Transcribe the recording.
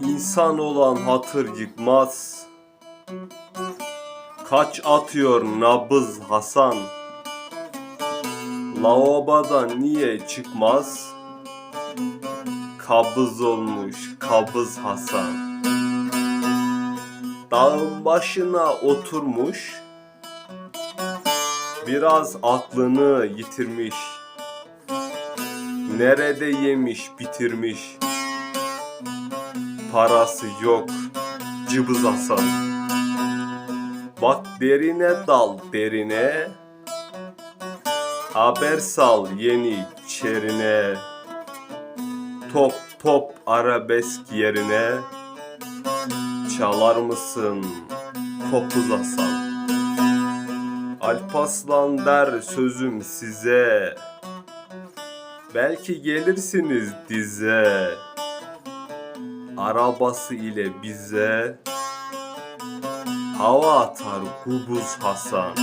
İnsan olan hatır yıkmaz. Kaç atıyor nabız Hasan? Lavabodan niye çıkmaz? Kabız olmuş kabız Hasan. Dağın başına oturmuş. Biraz aklını yitirmiş. Nerede yemiş bitirmiş. Parası yok cıbız Hasan. Bak derine dal derine. Haber sal yeni çerine. Top pop arabesk yerine. Çalar mısın kopuz Hasan? Alpaslan der sözüm size. Belki gelirsiniz dize. Arabası ile bize hava atar Gubuz Hasan.